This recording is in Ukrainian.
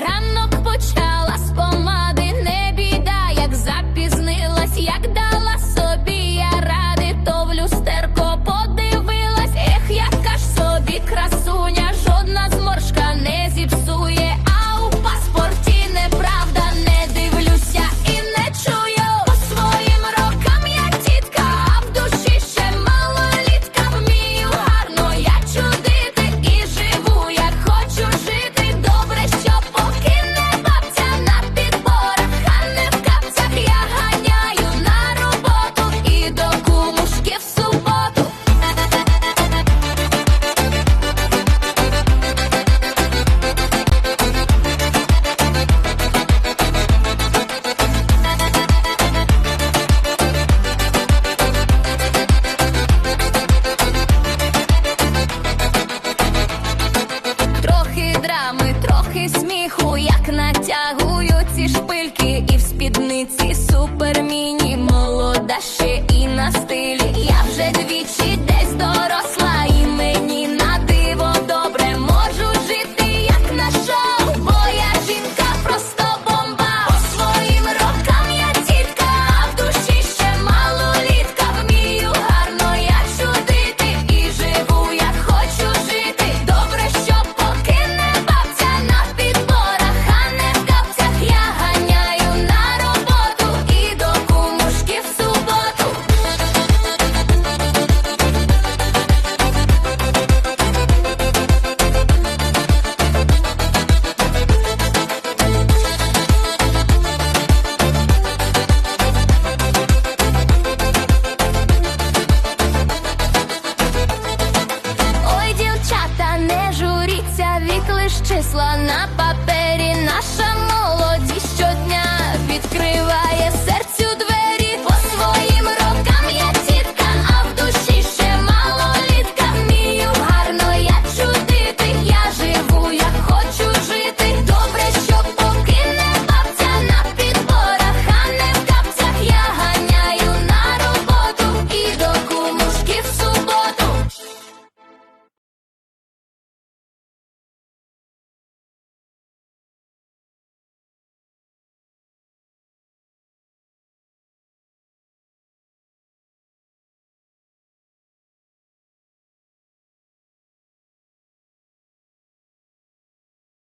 Run Ці шпильки, і в спідниці суперміні, молода ще і на стилі. Я вже двічі. числа на папері, наша молодість щодня відкрита.